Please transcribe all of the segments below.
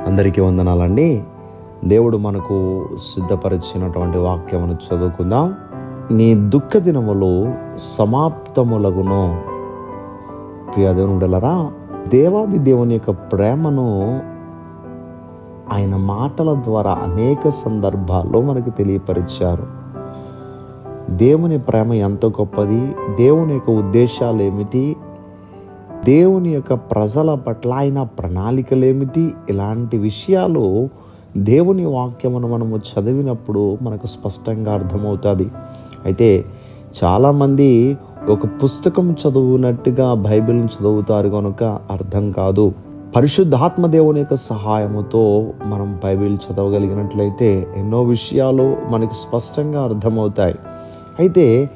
అందరికీ వందనాలండి. దేవుడు మనకు సిద్ధపరిచినటువంటి వాక్యమును చదువుకుందాం. నీ దుఃఖ దినములు సమాప్తములగును. ప్రియ దేవునుడలరా దేవాది దేవుని యొక్క ప్రేమను ఆయన మాటల ద్వారా అనేక సందర్భాల్లో మనకు తెలియపరిచారు. దేవుని ప్రేమ ఎంత గొప్పది. దేవుని యొక్క ఉద్దేశాలు ఏమిటి? దేవుని యొక్క ప్రజల పట్ల ఆయన ప్రణాళికలు ఏమిటి ఇలాంటి విషయాలు దేవుని వాక్యమును మనము చదివినప్పుడు మనకు స్పష్టంగా అర్థమవుతుంది. అయితే చాలామంది ఒక పుస్తకం చదువునట్టుగా బైబిల్ని చదువుతారు కనుక అర్థం కాదు. పరిశుద్ధాత్మ దేవుని యొక్క సహాయముతో మనం బైబిల్ చదవగలిగినట్లయితే ఎన్నో విషయాలు మనకు స్పష్టంగా అర్థమవుతాయి. అయితే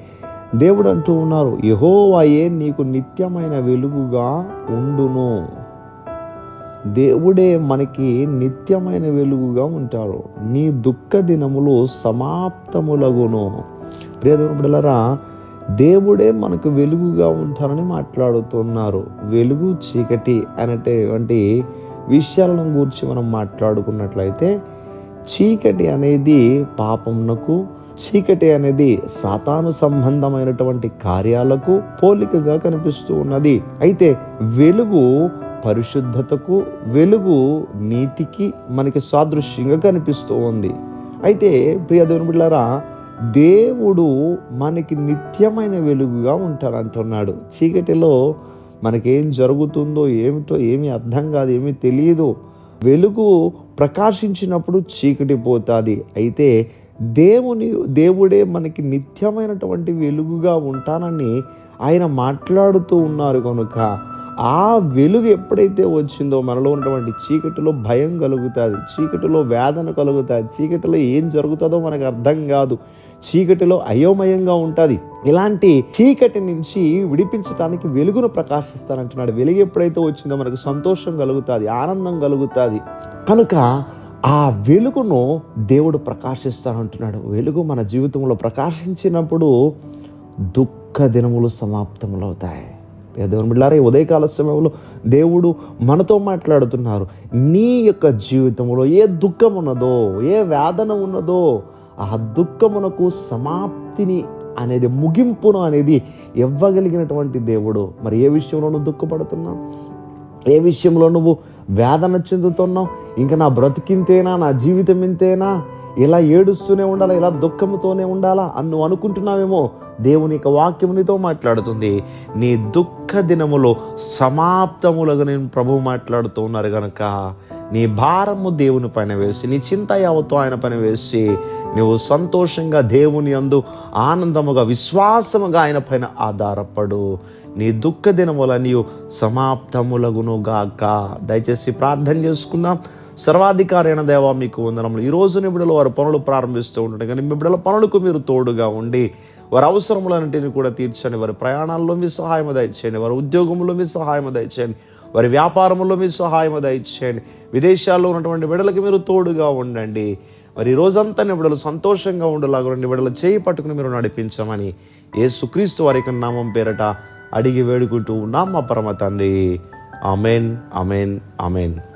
దేవుడు అంటూ ఉన్నారు యహోవాయే నీకు నిత్యమైన వెలుగుగా ఉండును. దేవుడే మనకి నిత్యమైన వెలుగుగా ఉంటారు నీ దుఃఖ దినములు సమాప్తములగును. ప్రియదేవుని దేవుడే మనకు వెలుగుగా ఉంటారని మాట్లాడుతున్నారు. వెలుగు చీకటి అనేటువంటి విషయాలను గురించి మనం మాట్లాడుకున్నట్లయితే చీకటి అనేది పాపమునకు చీకటి అనేది సాతాను సంబంధమైనటువంటి కార్యాలకు పోలికగా కనిపిస్తూ ఉన్నది. అయితే వెలుగు పరిశుద్ధతకు వెలుగు నీతికి మనకి సాదృశ్యంగా కనిపిస్తూ ఉంది. అయితే ప్రియ దేవుని దేవుడు మనకి నిత్యమైన వెలుగుగా ఉంటారంటున్నాడు చీకటిలో మనకేం జరుగుతుందో ఏమిటో ఏమీ అర్థం కాదు ఏమీ తెలియదు. వెలుగు ప్రకాశించినప్పుడు చీకటి పోతుంది. అయితే దేవుని దేవుడే మనకి నిత్యమైనటువంటి వెలుగుగా ఉంటానని ఆయన మాట్లాడుతూ ఉన్నారు కనుక ఆ వెలుగు ఎప్పుడైతే వచ్చిందో మనలో ఉన్నటువంటి చీకటిలో భయం కలుగుతుంది చీకటిలో వేదన కలుగుతుంది చీకటిలో ఏం జరుగుతుందో మనకు అర్థం కాదు చీకటిలో అయోమయంగా ఉంటుంది. ఇలాంటి చీకటి నుంచి విడిపించడానికి వెలుగును ప్రకాశిస్తానంటున్నాడు. వెలుగు ఎప్పుడైతే వచ్చిందో మనకు సంతోషం కలుగుతుంది ఆనందం కలుగుతుంది. కనుక ఆ వెలుగును దేవుడు ప్రకాశిస్తానంటున్నాడు. వెలుగు మన జీవితంలో ప్రకాశించినప్పుడు దుఃఖ దినములు సమాప్తములవుతాయి దేవుని బిడ్డారా ఈ ఉదయకాల సమయంలో దేవుడు మనతో మాట్లాడుతున్నారు. నీ యొక్క జీవితంలో ఏ దుఃఖం ఉన్నదో ఏ వేదన ఉన్నదో ఆ దుఃఖమునకు సమాప్తిని అనేది ముగింపును అనేది ఇవ్వగలిగినటువంటి దేవుడు. మరి ఏ విషయంలో నువ్వు దుఃఖపడుతున్నావు? ఏ విషయంలో నువ్వు వేదన చెందుతున్నావు. ఇంకా నా బ్రతికింతేనా నా జీవితం ఇంతేనా? ఇలా ఏడుస్తూనే ఉండాలా ఇలా దుఃఖంతోనే ఉండాలా అని నువ్వు అనుకుంటున్నావేమో? దేవుని యొక్క వాక్యము నీతో మాట్లాడుతుంది. నీ దుఃఖ దినములో సమాప్తములుగా నేను ప్రభు మాట్లాడుతూ ఉన్నారు కనుక నీ భారము దేవుని పైన వేసి నీ చింత యావత్తు ఆయన పైన వేసి నువ్వు సంతోషంగా దేవుని అందు ఆనందముగా విశ్వాసముగా ఆయన పైన ఆధారపడు. నీ దుఃఖ దినముల నీవు సమాప్తములగునుగాక. దయచేసి ప్రార్థన చేసుకుందాం. సర్వాధికారి అయిన దేవా మీకు వందనములు. ఈ రోజు నిబిడలో వారు పనులు ప్రారంభిస్తూ ఉంటుండే కానీ మీ బిడ్డల పనులకు మీరు తోడుగా ఉండి వారి అవసరములన్నింటినీ కూడా తీర్చండి. వారి ప్రయాణాల్లో మీ సహాయం దయచేయండి. వారి ఉద్యోగంలో మీ సహాయం దయచేయండి. వారి వ్యాపారంలో మీ సహాయం దయచేయండి. విదేశాల్లో ఉన్నటువంటి బిడ్డలకి మీరు తోడుగా ఉండండి. మరి ఈ రోజంతా నిబిడలు సంతోషంగా ఉండేలాగా నిబిడలు చేయి పట్టుకుని మీరు నడిపించమని ఏ సుక్రీస్తు వారికి నామం పేరట అడిగి వేడుకుంటూ ఉన్నాం మా పరమ తండ్రి. Amen, Amen, Amen.